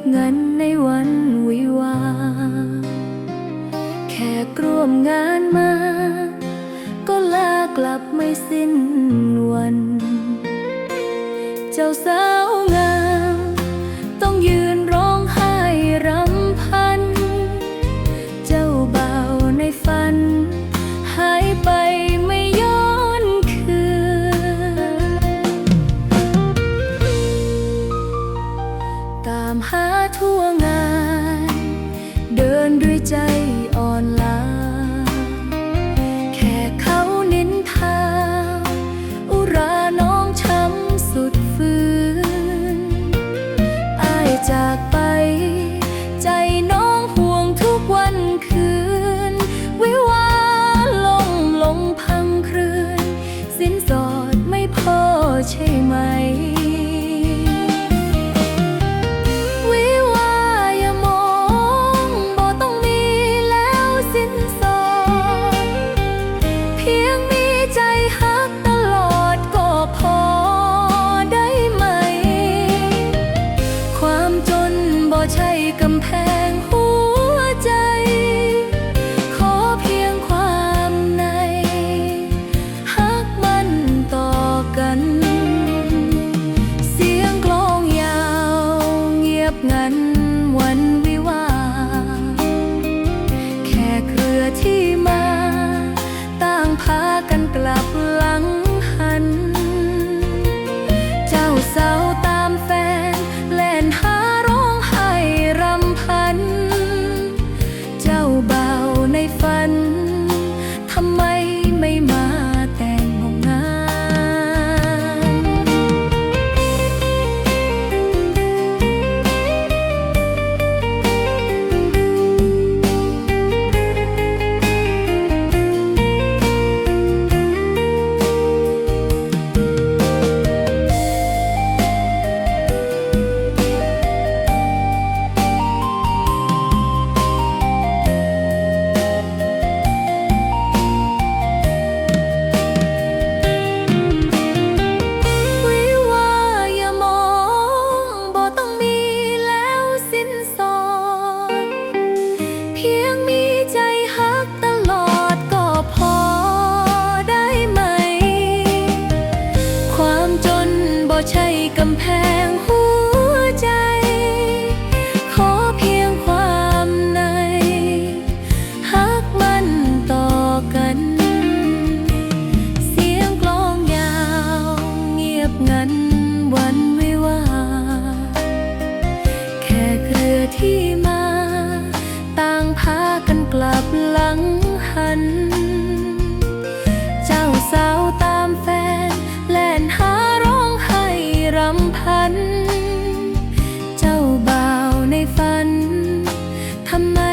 บงินในวันวิวาแค่กร่วมงานมา ทั่วงาน เดินด้วยใจอ่อนล้า แค่เขานินทา อุราน้องช้ำสุดฟืนอายจากไป ใจน้องห่วงทุกวันคืน วิวาลงลงพังครืน สินสอดไม่พอใช่ไหม I'm not